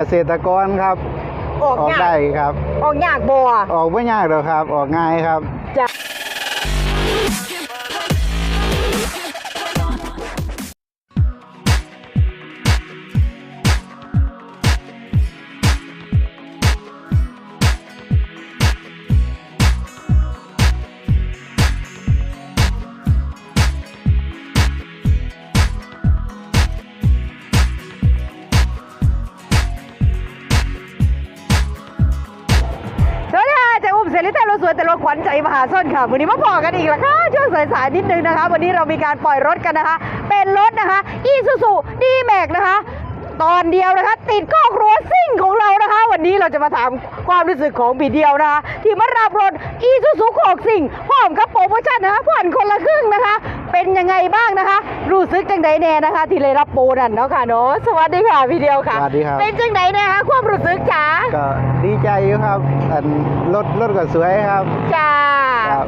เกษตรกรครับ ออกออกยากได้ครับ ออกยากบ่ออกไม่ยากหรอกครับ ออกง่ายครับ จ้ะ มเสรีแต่รถสวยแต่รถขวัญใจมหาชนค่ะวันนี้มาบอกกันอีกแล้วค่ะช่วงสายๆนิดนึงนะคะ วันนี้เรามีการปล่อยรถกันนะคะ เป็นรถนะคะอีซูซูดีแม็กนะคะ ตอนเดียวนะคะ ติดกล้องรั้วซิ่งของเรานะคะ วันนี้เราจะมาถามความรู้สึกของบีเดียวนะคะ ที่มารับรถอีซูซูโคกซิ่งพร้อมกับโปรโมชั่นนะคะผ่อนคนละครึ่งนะคะ เป็นยังไงบ้างนะคะ รู้สึกจังใดแน่นะคะ ที่เลยรับโปรนั่นเนาะค่ะเนาะสวัสดีค่ะพี่เดียวค่ะสวัสดีครับเป็นจังใดแน่คะความรู้สึกจ๋าก็ดีใจอยู่ครับอันรถรถก็สวยครับจ้าครับ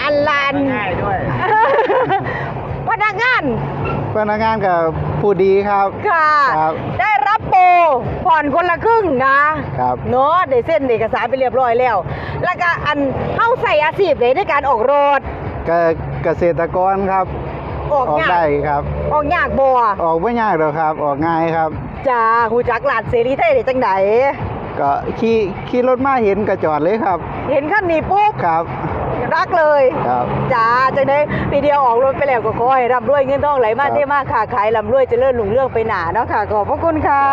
อันลันง่ายด้วยพนักงานพนักงานกับผู้ดีครับค่ะครับได้รับโปรผ่อนคนละครึ่งนะครับเนาะได้เส้นเอกสารไปเรียบร้อยแล้ว แล้วก็อันเข้าใส่อาชีพเลยในการออกรถก็ เกษตรกรครับ ออกออกยากได้ครับ ออกยากบ่ออกไม่ยากหรอกครับ ออกง่ายครับ จ้าหูจักหลานเสรีไทยได้จังไดก็ขี่ขี่รถมาเห็นก็จอดเลยครับ เห็นขั้นนี้ปุ๊บครับ รักเลยครับ จ้าจังได้ปีเดียวออกรถไปแล้วก็ขอให้ร่ำรวยเงินทองไหลมาครับ เท่มากค่ะขายร่ำรวยเจริญหลุ่งเรื่องไปหนาเนาะค่ะขอบพระคุณค่ะ